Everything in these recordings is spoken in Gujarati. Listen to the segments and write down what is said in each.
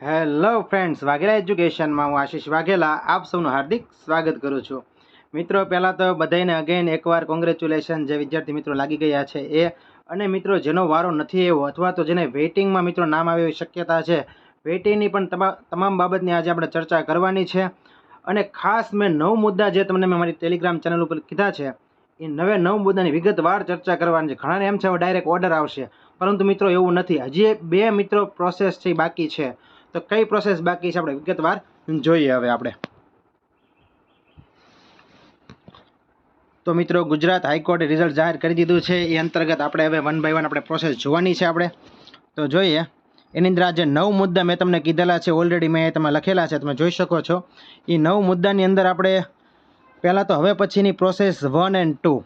હેલો ફ્રેન્ડ્સ, વાઘેલા એજ્યુકેશનમાં હું આશીષ વાઘેલા આપ સૌનું હાર્દિક સ્વાગત કરું છું. મિત્રો, પહેલાં તો બધાને અગેન એકવાર કોંગ્રેચ્યુલેશન જે વિદ્યાર્થી મિત્રો લાગી ગયા છે એ. અને મિત્રો, જેનો વારો નથી એવો અથવા તો જેને વેઇટિંગમાં મિત્રો નામ આવે એવી શક્યતા છે વેઇટિંગની પણ તમા, તમામ બાબતની આજે આપણે ચર્ચા કરવાની છે. અને ખાસ મેં નવ મુદ્દા જે તમને મેં મારી ટેલિગ્રામ ચેનલ ઉપર કીધા છે, એ નવે નવ મુદ્દાની વિગતવાર ચર્ચા કરવાની છે. ઘણાને એમ છે હવે ડાયરેક્ટ ઓર્ડર આવશે. પરંતુ મિત્રો, એવું નથી. હજી બે મિત્રો પ્રોસેસ છે બાકી છે. તો કઈ પ્રોસેસ બાકી છે આપણે? વિગતવાર જોઈએ હવે આપણે. તો મિત્રો, ગુજરાત હાઈકોર્ટે રિઝલ્ટ જાહેર કરી દીધું છે. એ અંતર્ગત આપણે હવે વન બાય વન આપણે પ્રોસેસ જોવાની છે આપણે. તો જોઈએ, એની અંદર આ જે નવ મુદ્દા મેં તમને કીધેલા છે. ઓલરેડી મેં તમે લખેલા છે. તમે જોઈ શકો છો. એ નવ મુદ્દાની અંદર આપણે પહેલાં તો હવે પછીની પ્રોસેસ વન એન્ડ ટુ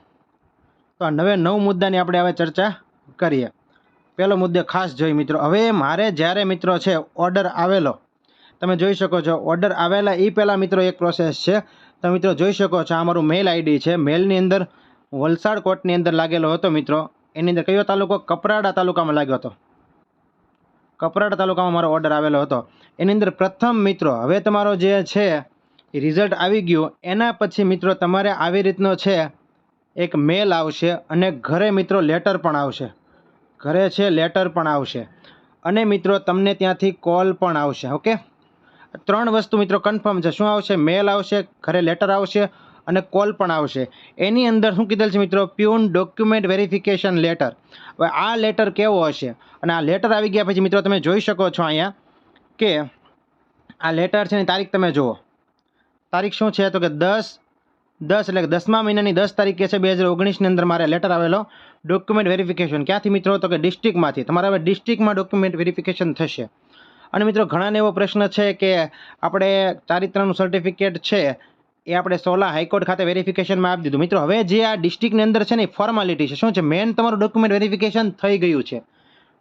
તો આ નવે નવ મુદ્દાની આપણે હવે ચર્ચા કરીએ. પહેલો મુદ્દે ખાસ જોઈ મિત્રો. હવે મારે જ્યારે મિત્રો છે ઓર્ડર આવેલો, તમે જોઈ શકો છો ઓર્ડર આવેલા એ પહેલાં મિત્રો એક પ્રોસેસ છે. તમે મિત્રો જોઈ શકો છો, આ મારું મેલ આઈડી છે. મેલની અંદર વલસાડ કોર્ટની અંદર લાગેલો હતો મિત્રો. એની અંદર કયો તાલુકો? કપરાડા તાલુકામાં લાગ્યો હતો. કપરાડા તાલુકામાં મારો ઓર્ડર આવેલો હતો. એની અંદર પ્રથમ મિત્રો, હવે તમારો જે છે, એ રિઝલ્ટ આવી ગયું. એના પછી મિત્રો તમારે આવી રીતનો છે, એક મેલ આવશે અને ઘરે મિત્રો લેટર પણ આવશે. ઘરે છે લેટર પણ આવશે. અને મિત્રો, તમને ત્યાંથી કોલ પણ આવશે ઓકે ત્રણ વસ્તુ મિત્રો કન્ફર્મ છે. શું આવશે? મેલ આવશે, ઘરે લેટર આવશે અને કોલ પણ આવશે. એની અંદર શું કીધેલ છે મિત્રો? પ્યુન ડોક્યુમેન્ટ વેરિફિકેશન લેટર હવે આ લેટર કેવો હશે? અને આ લેટર આવી ગયા પછી મિત્રો તમે જોઈ શકો છો અહીંયા કે આ લેટર છે એની તારીખ તમે જુઓ. તારીખ શું છે? તો કે દસ દસ એટલે દસમા મહિનાની દસ તારીખે છે બે હજાર ઓગણીસની અંદર મારે લેટર આવેલો ડોક્યુમેન્ટ વેરિફિકેશન ક્યાંથી મિત્રો? તો કે ડિસ્ટ્રિક્ટમાંથી તમારે હવે ડિસ્ટ્રિક્ટમાં ડોક્યુમેન્ટ વેરિફિકેશન થશે. અને મિત્રો, ઘણાને એવો પ્રશ્ન છે કે આપણે ચારિત્રનું સર્ટિફિકેટ છે એ આપણે સોલા હાઈકોર્ટ ખાતે વેરિફિકેશનમાં આપી દીધું. મિત્રો, હવે જે આ ડિસ્ટ્રિક્ટની અંદર છે ને ફોર્માલિટી છે. શું છે? મેન તમારું ડોક્યુમેન્ટ વેરિફિકેશન થઈ ગયું છે.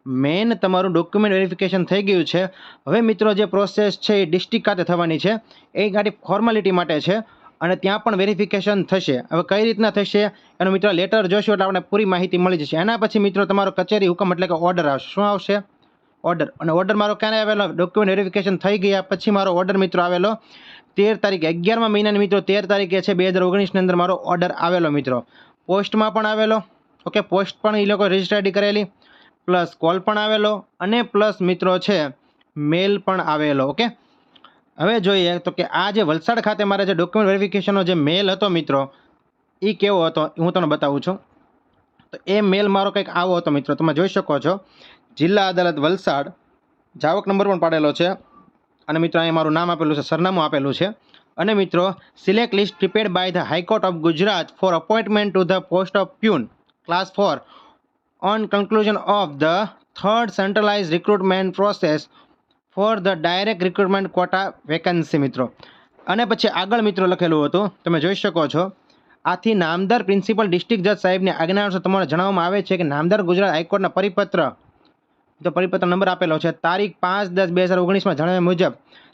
મેન તમારું ડોક્યુમેન્ટ વેરિફિકેશન થઈ ગયું છે. હવે મિત્રો, જે પ્રોસેસ છે એ ડિસ્ટ્રિક્ટ ખાતે થવાની છે. એ ગાડી ફોર્માલિટી માટે છે. અને ત્યાં પણ વેરિફિકેશન થશે. હવે કઈ રીતના થશે એનો મિત્રો લેટર જોશો એટલે આપણે પૂરી માહિતી મળી જશે. એના પછી મિત્રો તમારો કચેરી હુકમ એટલે કે ઓર્ડર આવશે. શું આવશે? ઓર્ડર અને ઓર્ડર મારો ક્યારે આવેલો? ડોક્યુમેન્ટ વેરિફિકેશન થઈ ગયા પછી મારો ઓર્ડર મિત્રો આવેલો તેર તારીખે. અગિયારમાં મહિનાની મિત્રો તેર તારીખે છે બે હજાર ઓગણીસની અંદર મારો ઓર્ડર આવેલો મિત્રો. પોસ્ટમાં પણ આવેલો. ઓકે પોસ્ટ પણ એ લોકો રજિસ્ટર આઈડી કરેલી. પ્લસ કોલ પણ આવેલો. અને પ્લસ મિત્રો છે મેલ પણ આવેલો. ઓકે? હવે જોઈએ તો કે આ જે વલસાડ ખાતે મારે જે ડોક્યુમેન્ટ વેરિફિકેશનનો જે મેલ હતો મિત્રો એ કેવો હતો હું તમને બતાવું છું. તો એ મેલ મારો કંઈક આવો હતો મિત્રો, તમે જોઈ શકો છો. જિલ્લા અદાલત વલસાડ જાવક નંબર પણ પાડેલો છે અને મિત્રો અહીંયા મારું નામ આપેલું છે, સરનામું આપેલું છે. અને મિત્રો select list prepared by the high court of Gujarat for appointment to the post of peon class four on conclusion of the third centralise recruitment process for the direct recruitment quota vacancy, મિત્રો. અને પછી આગળ, મિત્રો, લખેલું હતું. તમે જોઈ શકો છો. આથી નામદાર પ્રિન્સિપલ ડિસ્ટ્રિક્ટ જજ સાહેબની આજ્ઞા અનુસાર તમારે જણાવવામાં આવે છે કે નામદાર ગુજરાત હાઈકોર્ટના પરિપત્ર, તો પરિપત્ર નંબર આપેલો છે. તારીખ પાંચ દસ બે હજાર ઓગણીસમાં જણાવ્યા મુજબ,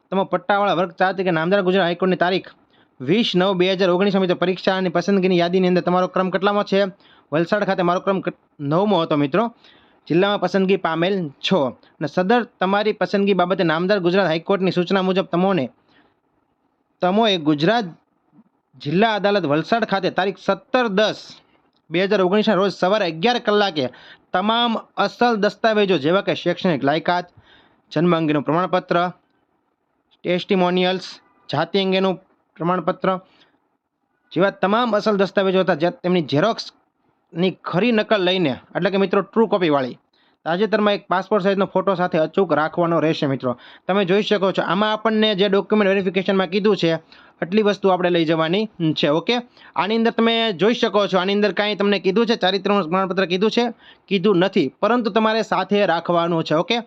તમે પટ્ટાવાળા વર્ગ ચાર તરીકે નામદાર ગુજરાત હાઈકોર્ટની તારીખ વીસ નવ બે હજાર ઓગણીસમાં, મિત્રો, પરીક્ષાની પસંદગીની યાદીની અંદર તમારો ક્રમ કેટલામાં છે? વલસાડ ખાતે મારો ક્રમ નવમો હતો, મિત્રો. જિલ્લામાં પસંદગી પામેલ છો. અને સદર તમારી પસંદગી બાબતે નામદાર ગુજરાત હાઈકોર્ટની સૂચના મુજબ તમોને, તમોએ ગુજરાત જિલ્લા અદાલત વલસાડ ખાતે તારીખ સત્તર દસ બે હજાર ઓગણીસના રોજ સવારે અગિયાર કલાકે તમામ અસલ દસ્તાવેજો જેવા કે શૈક્ષણિક લાયકાત, જન્મ અંગેનું પ્રમાણપત્ર ટેસ્ટિમોનિયલ્સ જાતિ અંગેનું પ્રમાણપત્ર જેવા તમામ અસલ દસ્તાવેજો હતા જે તેમની ઝેરોક્સની ખરી નકલ લઈને, એટલે કે મિત્રો ટ્રુ કોપીવાળી તાજેતરમાં એક પાસપોર્ટ સાઇઝનો ફોટો સાથે અચૂક રાખવાનો રહેશે મિત્રો. તમે જોઈ શકો છો, આમાં આપણને જે ડોક્યુમેન્ટ વેરિફિકેશનમાં કીધું છે, આટલી વસ્તુ આપણે લઈ જવાની છે, ઓકે? આની અંદર તમે જોઈ શકો છો, આની અંદર કાંઈ તમને કીધું છે, ચારિત્રનું પ્રમાણપત્ર કીધું છે, કીધું નથી, પરંતુ તમારે સાથે રાખવાનું છે, ઓકે?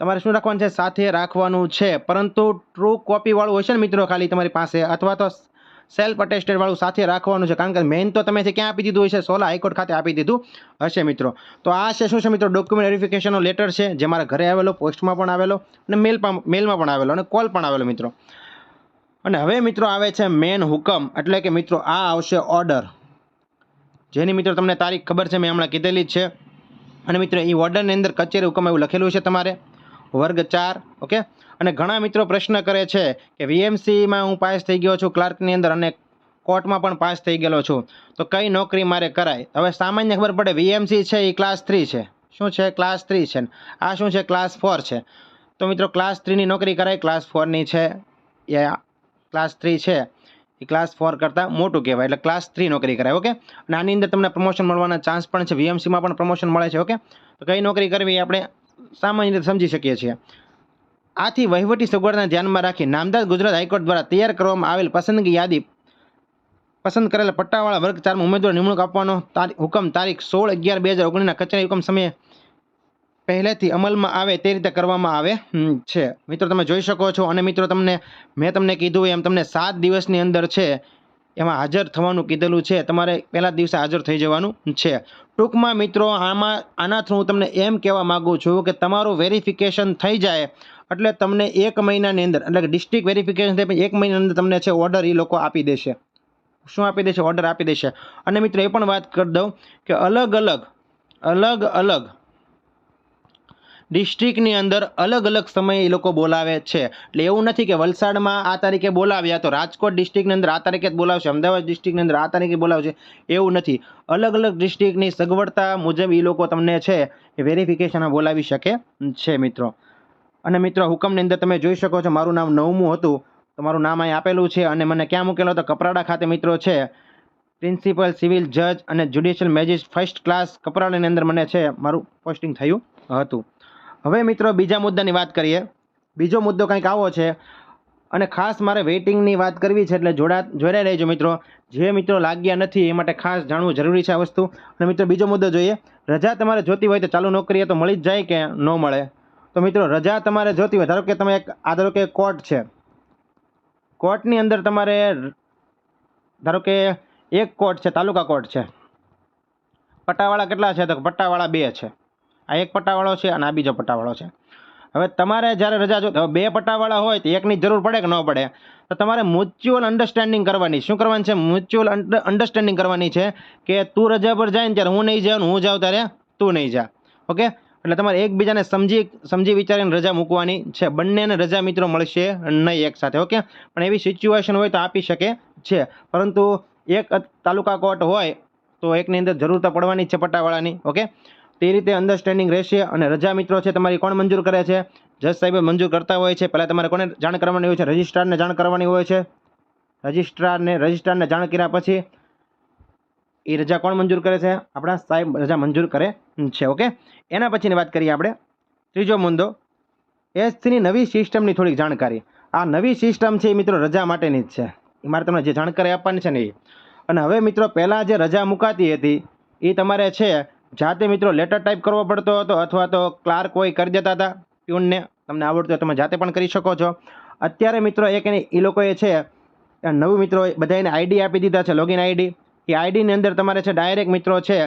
તમારે શું રાખવાનું છે? સાથે રાખવાનું છે, પરંતુ ટ્રુ કોપીવાળું હોય છે ને મિત્રો ખાલી તમારી પાસે, અથવા તો સેલ્ફ અટેસ્ટેડ વાળું સાથે રાખવાનું છે. કારણ કે મેઇન તો તમે ક્યાં આપી દીધું હશે, સોલા હાઈકોર્ટ ખાતે આપી દીધું હશે મિત્રો. તો આ છે શું છે મિત્રો? ડોક્યુમેન્ટ વેરિફિકેશનનો લેટર છે, જે મારા ઘરે આવેલો પોસ્ટમાં પણ આવેલો અને મેલ મેલમાં પણ આવેલો અને કોલ પણ આવેલો મિત્રો. અને હવે મિત્રો આવે છે મેન હુકમ, એટલે કે મિત્રો આ આવશે ઓર્ડર જેની મિત્રો તમને તારીખ ખબર છે, મેં હમણાં કીધેલી જ છે. અને મિત્રો એ ઓર્ડરની અંદર કચેરી હુકમ એવું લખેલું છે તમારે. વર્ગ ચાર, ઓકે? અને ઘણા મિત્રો પ્રશ્ન કરે છે કે વીએમસીમાં હું પાસ થઈ ગયો છું, ક્લાર્કની અંદર અને કોર્ટમાં પણ પાસ થઈ ગયેલો છું. તો કઈ નોકરી મારે કરાય? હવે સામાન્ય ખબર પડે, વીએમસી છે એ ક્લાસ થ્રી છે. શું છે? ક્લાસ થ્રી છે. આ શું છે? ક્લાસ ફોર છે. તો મિત્રો, ક્લાસ થ્રીની નોકરી કરાય, ક્લાસ ફોરની છે, એ ક્લાસ થ્રી છે. એ ક્લાસ ફોર કરતાં મોટું કહેવાય, એટલે ક્લાસ થ્રી નોકરી કરાય, ઓકે? અને આની અંદર તમને પ્રમોશન મળવાના ચાન્સ પણ છે, વીએમસીમાં પણ પ્રમોશન મળે છે, ઓકે? તો કઈ નોકરી કરવી આપણે સામાન્ય રીતે સમજી શકીએ છીએ. આથી વહીવટી સગવડના ધ્યાનમાં રાખી નામદાર ગુજરાત હાઈકોર્ટ દ્વારા તૈયાર કરવામાં આવેલ પસંદગી યાદી પસંદ કરેલા પટ્ટાવાળા વર્ગ ચારમાં ઉમેદવાર નિમણૂક આપવાનો હુકમ તારીખ સોળ અગિયાર બે હજાર ઓગણીસના કચેરી હુકમ સમયે પહેલેથી અમલમાં આવે તે રીતે કરવામાં આવે છે. મિત્રો, તમે જોઈ શકો છો અને મિત્રો, તમને, મેં તમને કીધું એમ તમને સાત દિવસની અંદર છે, એમાં હાજર થવાનું કીધેલું છે. તમારે પહેલા દિવસે હાજર થઈ જવાનું છે. ટૂંકમાં મિત્રો, આમાં આના થ્રુ હું તમને એમ કહેવા માગું છું કે તમારું વેરિફિકેશન થઈ જાય એટલે તમને એક મહિનાની અંદર, એટલે ડિસ્ટ્રિક્ટ વેરિફિકેશન થાય એક મહિનાની અંદર તમને છે ઓર્ડર એ લોકો આપી દેશે. શું આપી દેશે? ઓર્ડર આપી દેશે. અને મિત્રો એ પણ વાત કરી દઉં કે અલગ અલગ અલગ અલગ ડિસ્ટ્રિક્ટની અંદર અલગ અલગ સમયે એ લોકો બોલાવે છે. એટલે એવું નથી કે વલસાડમાં આ તારીખે બોલાવ્યા તો રાજકોટ ડિસ્ટ્રિક્ટની અંદર આ તારીખે જ બોલાવશે, અમદાવાદ ડિસ્ટ્રિક્ટની અંદર આ તારીખે બોલાવશે. એવું નથી. અલગ અલગ ડિસ્ટ્રિક્ટની સગવડતા મુજબ એ લોકો તમને છે એ વેરિફિકેશન બોલાવી શકે છે મિત્રો. અને મિત્રો, હુકમની અંદર તમે જોઈ શકો છો, મારું નામ નવમું હતું. તમારું નામ અહીં આપેલું છે અને મને ક્યાં મૂકેલો તો કપરાડા ખાતે મિત્રો છે. પ્રિન્સિપલ, સિવિલ, જજ અને જ્યુડિશિયલ મેજિસ્ટ ફર્સ્ટ ક્લાસ કપરાડાની અંદર મને છે, મારું પોસ્ટિંગ થયું હતું. હવે મિત્રો, બીજા મુદ્દાની વાત કરીએ. બીજો મુદ્દો કંઈક આવો છે અને ખાસ મારે વેઇટિંગની વાત કરવી છે એટલે જોડા જોડાઈ રહેજો મિત્રો. જે મિત્રો લાગ્યા નથી એ માટે ખાસ જાણવું જરૂરી છે આ વસ્તુ. અને મિત્રો, બીજો મુદ્દો જોઈએ. રજા તમારે જોતી હોય તો ચાલુ નોકરીએ તો મળી જ જાય કે ન મળે? તો મિત્રો, રજા તમારે જોતી હોય. ધારો કે તમે એક, આ ધારો કે કોર્ટ છે. કોર્ટની અંદર તમારે ધારો કે એક કોર્ટ છે, તાલુકા કોર્ટ છે. પટ્ટાવાળા કેટલા છે? તો પટ્ટાવાળા બે છે. આ એક પટ્ટાવાળો છે અને આ બીજો પટ્ટાવાળો છે. હવે તમારે જ્યારે રજા જો બે પટ્ટાવાળા હોય તો એકની જરૂર પડે કે ન પડે? તો તમારે મ્યુચ્યુઅલ અન્ડરસ્ટેન્ડિંગ કરવાની. શું કરવાની છે? મ્યુચ્યુઅલ અન્ડરસ્ટેન્ડિંગ કરવાની છે કે તું રજા પર જાય ને ત્યારે હું નહીં જાઉં હું જાઉં ત્યારે તું નહીં જા. ઓકે? એટલે તમારે એકબીજાને સમજી સમજી વિચારીને રજા મૂકવાની છે. બંનેને રજા મિત્રો મળશે નહીં એક સાથે, ઓકે? પણ એવી સિચ્યુએશન હોય તો આપી શકે છે. પરંતુ એક તાલુકા કોર્ટ હોય તો એકની અંદર જરૂર તો પડવાની છે પટ્ટાવાળાની, ઓકે? તે રીતે અન્ડરસ્ટેન્ડિંગ રહેશે અને રજા મિત્રો છે તમારી કોણ મંજૂર કરે છે? જજ સાહેબે મંજૂર કરતા હોય છે. પહેલાં તમારે કોને જાણ કરવાની હોય છે? રજિસ્ટ્રારને જાણ કરવાની હોય છે. રજિસ્ટ્રારને રજિસ્ટ્રારને જાણ કર્યા પછી એ રજા કોણ મંજૂર કરે છે? આપણા સાહેબ રજા મંજૂર કરે છે, ઓકે? એના પછીની વાત કરીએ આપણે. ત્રીજો મુદ્દો, એસથીની નવી સિસ્ટમની થોડીક જાણકારી. આ નવી સિસ્ટમ છે એ મિત્રો રજા માટેની જ છે. એ મારે તમને જે જાણકારી આપવાની છે ને એ. અને હવે મિત્રો પહેલાં જે રજા મુકાતી હતી, એ તમારે છે, જાતે મિત્રો લેટર ટાઈપ કરવો પડતો હતો અથવા તો ક્લાર્ક હોય કરી દેતા હતા પ્યુનને તમને આવડતું તમે જાતે પણ કરી શકો છો. અત્યારે મિત્રો એક એ લોકોએ છે, નવું મિત્રો બધાને આઈડી આપી દીધા છે લોગિન આઈડી એ આઈડીની અંદર તમારે છે ડાયરેક્ટ મિત્રો છે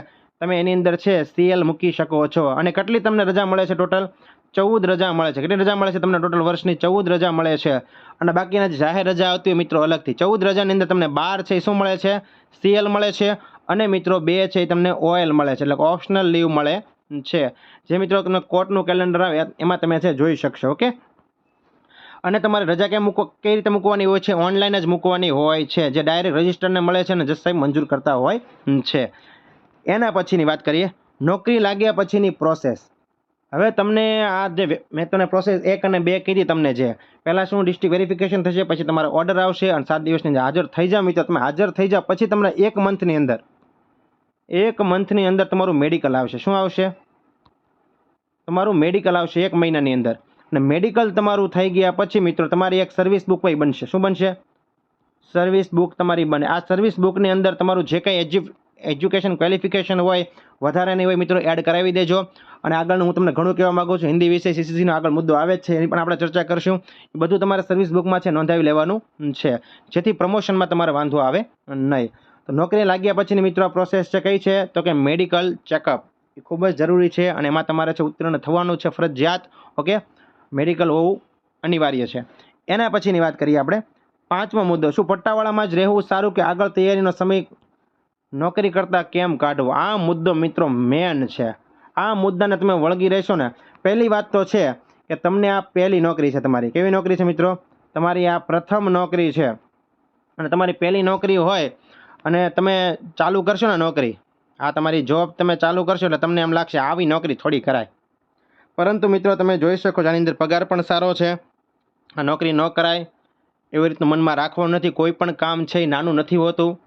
તમે એની અંદર છે, સીએલ મૂકી શકો છો. અને કેટલી તમને રજા મળે છે ટોટલ ચૌદ રજા મળે છે. કેટલી રજા મળે છે તમને ટોટલ વર્ષની? ચૌદ રજા મળે છે. અને બાકીના જે જાહેર રજા આવતી હોય મિત્રો અલગથી. ચૌદ રજાની અંદર તમને બાર છે એ શું મળે છે? સીએલ મળે છે. અને મિત્રો બે છે એ તમને ઓએલ મળે છે. એટલે ઓપ્શનલ લીવ મળે છે. જે મિત્રો તમને કોર્ટનું કેલેન્ડર આવે, એમાં તમે છે જોઈ શકશો, ઓકે? અને તમારે રજા કેમ મૂકવા, કઈ રીતે મૂકવાની હોય છે? ઓનલાઈન જ મૂકવાની હોય છે. જે ડાયરેક્ટ રજિસ્ટરને મળે છે અને જજ સાહેબ મંજૂર કરતા હોય છે. એના પછીની વાત કરીએ, નોકરી લાગ્યા પછીની પ્રોસેસ હવે તમને આ જે મેં તમને પ્રોસેસ એક અને બે કીધી તમને જે. પહેલાં શું ડિસ્ટ્રિક્ટ વેરિફિકેશન થશે, પછી તમારો ઓર્ડર આવશે અને સાત દિવસની હાજર થઈ જાવ મિત્રો. તમે હાજર થઈ જાવ પછી તમને એક મંથની અંદર, એક મંથની અંદર તમારું મેડિકલ આવશે. શું આવશે? તમારું મેડિકલ આવશે એક મહિનાની અંદર. અને મેડિકલ તમારું થઈ ગયા પછી મિત્રો, તમારી એક સર્વિસ બુક પણ બનશે. શું બનશે? સર્વિસ બુક તમારી બને. આ સર્વિસ બુકની અંદર તમારું જે કંઈ એજ્યુ એજ્યુકેશન ક્વોલિફિકેશન હોય, વધારાની હોય મિત્રો એડ કરાવી દેજો. અને આગળનું હું તમને ઘણું કહેવા માગું છું, હિન્દી વિષય સીસીસીનો આગળ મુદ્દો આવે છે, એની પણ આપણે ચર્ચા કરશું. એ બધું તમારે સર્વિસ બુકમાં છે, નોંધાવી લેવાનું છે. જેથી પ્રમોશનમાં તમારે વાંધો આવે નહીં. તો નોકરી લાગ્યા પછીની મિત્રો પ્રોસેસ છે કઈ છે? તો કે મેડિકલ ચેકઅપ એ ખૂબ જ જરૂરી છે અને એમાં તમારે છે ઉત્તીર્ણ થવાનું છે ફરજિયાત. ઓકે? મેડિકલ હોવું અનિવાર્ય છે. એના પછીની વાત કરીએ આપણે. પાંચમો મુદ્દો, શું પટ્ટાવાળામાં જ રહેવું સારું કે આગળ તૈયારીનો સમય નોકરી કરતાં કેમ કાઢવો? આ મુદ્દો મિત્રો મેન છે. આ મુદ્દાને તમે વળગી રહેશો ને, પહેલી વાત તો છે કે તમને આ પહેલી નોકરી છે તમારી. કેવી નોકરી છે મિત્રો? તમારી આ પ્રથમ નોકરી છે. અને તમારી પહેલી નોકરી હોય અને તમે ચાલુ કરશો ને નોકરી, આ તમારી જોબ તમે ચાલુ કરશો એટલે તમને એમ લાગશે આવી નોકરી થોડી કરાય. પરંતુ મિત્રો તમે જોઈ શકો છો આની અંદર પગાર પણ સારો છે. આ નોકરી ન કરાય. એવી રીતનું મનમાં રાખવાનું નથી. કોઈ પણ કામ છે એ નાનું નથી હોતું.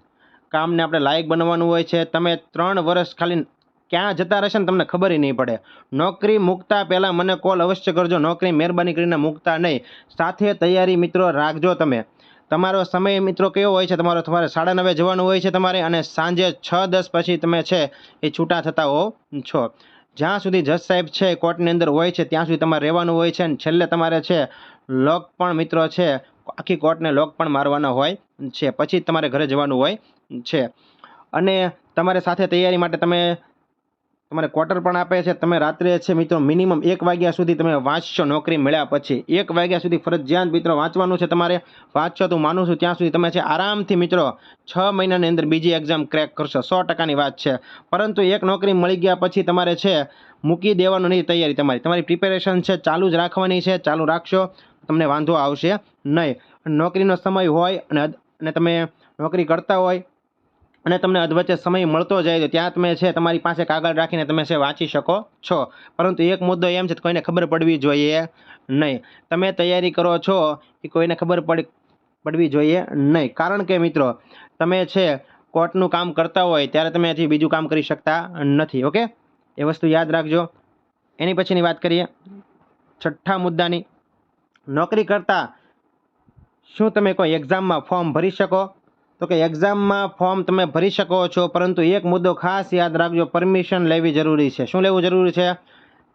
કામને આપણે લાયક બનવાનું હોય છે. તમે ત્રણ વર્ષ ખાલી ક્યાં જતા રહેશે ને તમને ખબર નહીં પડે. નોકરી મૂકતા પહેલાં મને કોલ અવશ્ય કરજો. નોકરી મહેરબાની કરીને મૂકતા નહીં. સાથે તૈયારી મિત્રો રાખજો તમે. તમારો સમય મિત્રો કેવો હોય છે? તમારો તમારે સાડા નવે જવાનું હોય છે તમારે અને સાંજે છ દસ પછી તમે છે એ છૂટા થતા હો છો. જ્યાં સુધી જજ સાહેબ છે, કોર્ટની અંદર હોય છે, ત્યાં સુધી તમારે રહેવાનું હોય છે અને છેલ્લે તમારે છે લોક પણ મિત્રો છે, આખી કોર્ટને લોક પણ મારવાના હોય છે. પછી તમારે ઘરે જવાનું હોય છે. અને તમારે સાથે તૈયારી માટે તમે તમારે ક્વાર્ટર પણ આપે છે. તમે રાત્રે છે મિત્રો મિનિમમ એક વાગ્યા સુધી તમે વાંચશો નોકરી મળ્યા પછી. એક વાગ્યા સુધી ફરજિયાત મિત્રો વાંચવાનું છે તમારે. વાંચશો તો માનું છું ત્યાં સુધી તમે છે આરામથી મિત્રો છ મહિનાની અંદર બીજી એક્ઝામ ક્રેક કરશો. સો ટકાની વાત છે. પરંતુ એક નોકરી મળી ગયા પછી તમારે છે મૂકી દેવાનું નહીં તૈયારી તમારી. તમારી પ્રિપેરેશન છે ચાલુ જ રાખવાની છે. ચાલુ રાખશો તમને વાંધો આવશે નહીં. નોકરીનો સમય હોય અને અને તમે નોકરી કરતા હોય અને તમને અધવચ્ચે સમય મળતો જાય તો ત્યાં તમે છે તમારી પાસે કાગળ રાખીને તમે છે વાંચી શકો છો. પરંતુ એક મુદ્દો એમ છે કોઈને ખબર પડવી જોઈએ નહીં. તમે તૈયારી કરો છો એ કોઈને ખબર પડ, પડવી જોઈએ નહીં. કારણ કે મિત્રો, તમે છે કોર્ટનું કામ કરતા હોય ત્યારે તમે હજી બીજું કામ કરી શકતા નથી, ઓકે? એ વસ્તુ યાદ રાખજો. એની પછીની વાત કરીએ. છઠ્ઠા મુદ્દાની. નોકરી કરતા શું તમે કોઈ એક્ઝામમાં ફોર્મ ભરી શકો? તો કે એક્ઝામમાં ફોર્મ તમે ભરી શકો છો, પરંતુ એક મુદ્દો ખાસ યાદ રાખજો પરમિશન લેવી જરૂરી છે. શું લેવું જરૂરી છે?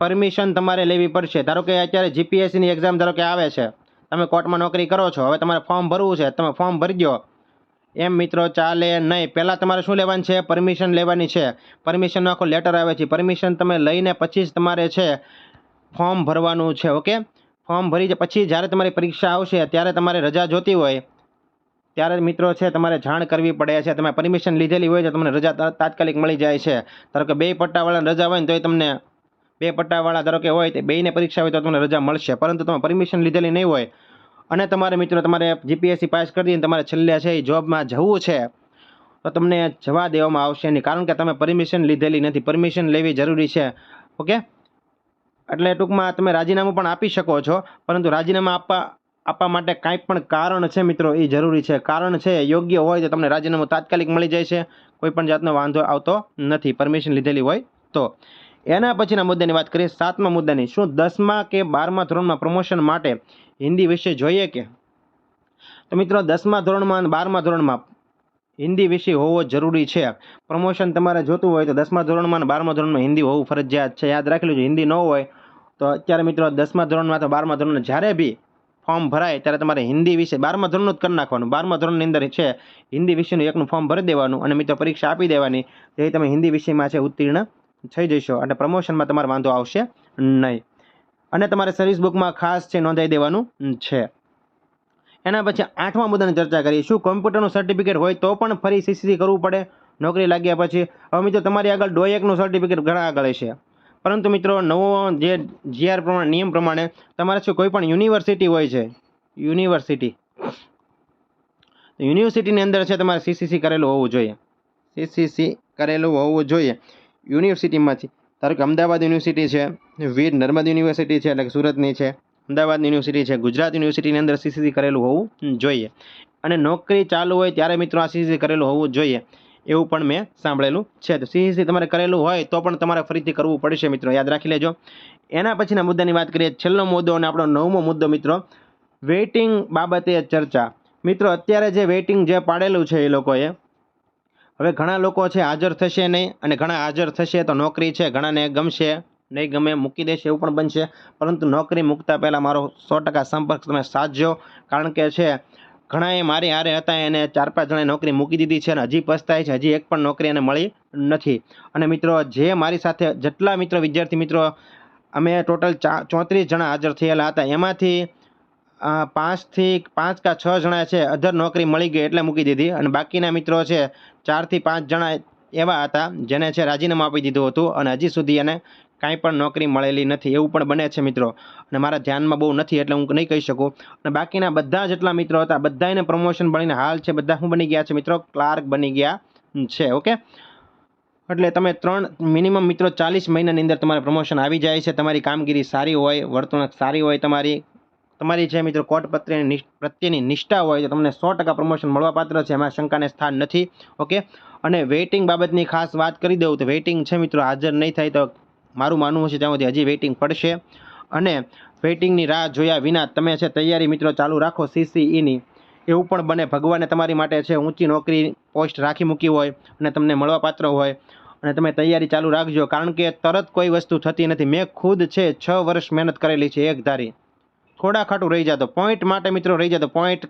પરમિશન તમારે લેવી પડશે. ધારો કે અત્યારે જીપીએસસીની એક્ઝામ ધારો કે આવે છે, તમે કોર્ટમાં નોકરી કરો છો, હવે તમારે ફોર્મ ભરવું છે, તમે ફોર્મ ભરી દો. એમ મિત્રો, ચાલે નહીં. પહેલાં તમારે શું લેવાનું છે? પરમિશન લેવાની છે. પરમિશનનો આખો લેટર આવે છે. પરમિશન તમે લઈને પછી જ તમારે છે ફોર્મ ભરવાનું છે ઓકે ફોર્મ ભરી પછી જ્યારે તમારી પરીક્ષા આવશે, ત્યારે તમારે રજા જોતી હોય. ત્યારે મિત્રો છે, તમારે જાણ કરવી પડે છે. તમે પરમિશન લીધેલી હોય તો તમને રજા તાત્કાલિક મળી જાય છે. ધારો કે બે પટ્ટાવાળા રજા હોય ને તોય તમને બે પટ્ટાવાળા ધારો કે હોય તે બેને પરીક્ષા હોય તો તમને રજા મળશે. પરંતુ તમે પરમિશન લીધેલી નહીં હોય અને તમારે મિત્રો તમારે જીપીએસસી પાસ કરી દઈને તમારે છેલ્લે છે એ જોબમાં જવું છે, તો તમને જવા દેવામાં આવશે નહીં. કારણ કે તમે પરમિશન લીધેલી નથી. પરમિશન લેવી જરૂરી છે. ઓકે? એટલે ટૂંકમાં તમે રાજીનામું પણ આપી શકો છો, પરંતુ રાજીનામું આપવા આપવા માટે કાંઈ પણ કારણ છે મિત્રો, એ જરૂરી છે. કારણ છે, યોગ્ય હોય તો તમને રાજીનામું તાત્કાલિક મળી જાય છે. કોઈ પણ જાતનો વાંધો આવતો નથી. પરમિશન લીધેલી હોય તો. એના પછીના મુદ્દાની વાત કરીએ. સાતમા મુદ્દાની. શું દસમા કે બારમા ધોરણમાં પ્રમોશન માટે હિન્દી વિષય જોઈએ કે? તો મિત્રો, દસમા ધોરણમાં અને બારમા ધોરણમાં હિન્દી વિષય હોવો જરૂરી છે. પ્રમોશન તમારે જોતું હોય તો દસમા ધોરણમાં અને બારમા ધોરણમાં હિન્દી હોવું ફરજિયાત છે. યાદ રાખી લેજો હિન્દી ન હોય તો અત્યારે મિત્રો દસમા ધોરણમાં તો બારમા ધોરણમાં જ્યારે બી ફોર્મ ભરાય ત્યારે તમારે હિન્દી વિષય બારમા ધોરણનું જ કરી નાખવાનું. બારમા ધોરણની અંદર છે, હિન્દી વિષયનું એકનું ફોર્મ ભરી દેવાનું અને મિત્રો પરીક્ષા આપી દેવાની. જે તમે હિન્દી વિષયમાં છે ઉત્તીર્ણ થઈ જશો અને પ્રમોશનમાં તમારે વાંધો આવશે નહીં. અને તમારે સર્વિસ બુકમાં ખાસ છે નોંધાઈ દેવાનું છે. એના પછી આઠમા મુદ્દાની ચર્ચા કરીએ. શું કોમ્પ્યુટરનું સર્ટિફિકેટ હોય તો પણ ફરી સીસીસી કરવું પડે? નોકરી લાગ્યા પછી? હવે મિત્રો તમારી આગળ ડોએકનું સર્ટિફિકેટ ઘણા આગળ છે પરંતુ મિત્રો નવો જે જીઆર પ્રમાણે, નિયમ પ્રમાણે તમારે શું કોઈ પણ યુનિવર્સિટી હોય છે યુનિવર્સિટી યુનિવર્સિટીની અંદર છે તમારે સીસીસી કરેલું હોવું જોઈએ. સીસીસી કરેલું હોવું જોઈએ યુનિવર્સિટીમાંથી ધારો કે અમદાવાદ યુનિવર્સિટી છે, વીર નર્મદ યુનિવર્સિટી છે, એટલે કે સુરતની છે, અમદાવાદ યુનિવર્સિટી છે, ગુજરાત યુનિવર્સિટીની અંદર સીસીસી કરેલું હોવું જોઈએ. અને નોકરી ચાલુ હોય ત્યારે મિત્રો આ સીસીસી કરેલું હોવું જોઈએ. એવું પણ મેં સાંભળેલું છે. તો સીસીસી તમારે કરેલું હોય તો પણ તમારે ફરીથી કરવું પડશે મિત્રો. યાદ રાખી લેજો. એના પછીના મુદ્દાની વાત કરીએ. છેલ્લો મુદ્દો અને આપણો નવમો મુદ્દો મિત્રો. વેઇટિંગ બાબતે ચર્ચા. મિત્રો, અત્યારે જે વેઇટિંગ જે પાડેલું છે એ લોકોએ, હવે ઘણા લોકો છે હાજર થશે નહીં અને ઘણા હાજર થશે તો નોકરી છે. ઘણાને ગમશે નહીં, ગમે મૂકી દેશે એવું પણ બનશે. પરંતુ નોકરી મૂકતા પહેલાં મારો સો ટકા સંપર્ક તમે સાધજો. કારણ કે છે ઘણાએ મારી હારે હતા એને ચાર પાંચ જણાએ નોકરી મૂકી દીધી છે અને હજી પસ્તાય છે. હજી એક પણ નોકરી એને મળી નથી. અને મિત્રો, જે મારી સાથે, જેટલા મિત્રો, વિદ્યાર્થી મિત્રો, અમે ટોટલ ચોત્રીસ જણા હાજર થયેલા હતા. એમાંથી પાંચથી, પાંચ કા છ જણા છે, અધર નોકરી મળી ગઈ એટલે મૂકી દીધી. અને બાકીના મિત્રો છે, ચારથી પાંચ જણા એવા હતા, જેને છે, રાજીનામું આપી દીધું હતું. અને હજી સુધી એને કાંઈ પણ નોકરી મળેલી નથી, એવું પણ બને છે મિત્રો. અને મારા ધ્યાનમાં બહુ નથી એટલે હું નહીં કહી શકું. અને બાકીના બધા જેટલા મિત્રો હતા બધાને પ્રમોશન મળીને હાલ છે, બધા શું બની ગયા છે મિત્રો? ક્લાર્ક બની ગયા છે, ઓકે? એટલે તમે ત્રણ મિનિમમ મિત્રો ચાલીસ મહિનાની અંદર તમારે પ્રમોશન આવી જાય છે, તમારી કામગીરી સારી હોય, વર્તણૂક સારી હોય તમારી તમારી જે મિત્રો કોર્ટ પ્રત્યેની પ્રત્યેની નિષ્ઠા હોય, તો તમને સો ટકા પ્રમોશન મળવાપાત્ર છે, એમાં શંકાને સ્થાન નથી, ઓકે? અને વેઇટિંગ બાબતની ખાસ વાત કરી દઉં તો વેઇટિંગ છે મિત્રો, હાજર નહીં થાય તો મારું માનવું છે ત્યાં સુધી હજી વેઇટિંગ પડશે. અને વેઇટિંગની રાહ જોયા વિના તમે છે તૈયારી મિત્રો ચાલુ રાખો સીસીઈની એવું પણ બને ભગવાને તમારી માટે છે ઊંચી નોકરી પોસ્ટ રાખી મૂકી હોય અને તમને મળવાપાત્ર હોય. અને તમે તૈયારી ચાલુ રાખજો કારણ કે તરત કોઈ વસ્તુ થતી નથી. મેં ખુદ છે છ વર્ષ મહેનત કરેલી છે એક ધારી. થોડા ખાટું રહી જતો પોઈન્ટ માટે મિત્રો રહી જતો પોઈન્ટ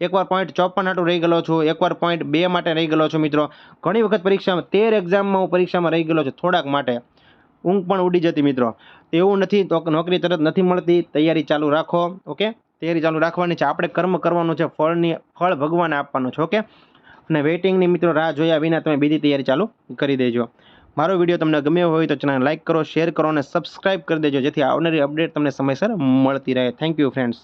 એકવાર પોઈન્ટ ચોપન હાટું રહી ગયેલો છું. એકવાર પોઈન્ટ બે માટે રહી ગયેલો છું મિત્રો. ઘણી વખત પરીક્ષામાં તેર એક્ઝામમાં હું પરીક્ષામાં રહી ગયેલો છું થોડાક માટે. ઊંઘ પણ ઉડી જતી મિત્રો. એવું નથી, તો નોકરી તરત નથી મળતી. તૈયારી ચાલુ રાખો, ઓકે? તૈયારી ચાલુ રાખવાની છે. આપણે કર્મ કરવાનું છે, ફળની, ફળ ભગવાને આપવાનું છે, ઓકે? અને વેઇટિંગની મિત્રો રાહ જોયા વિના તમે બીજી તૈયારી ચાલુ કરી દેજો. મારો વીડિયો તમને ગમ્યો હોય તો ચેનલ લાઇક કરો, શેર કરો અને સબસ્ક્રાઇબ કરી દેજો, જેથી આવનારી અપડેટ તમને સમયસર મળતી રહે. Thank you, friends.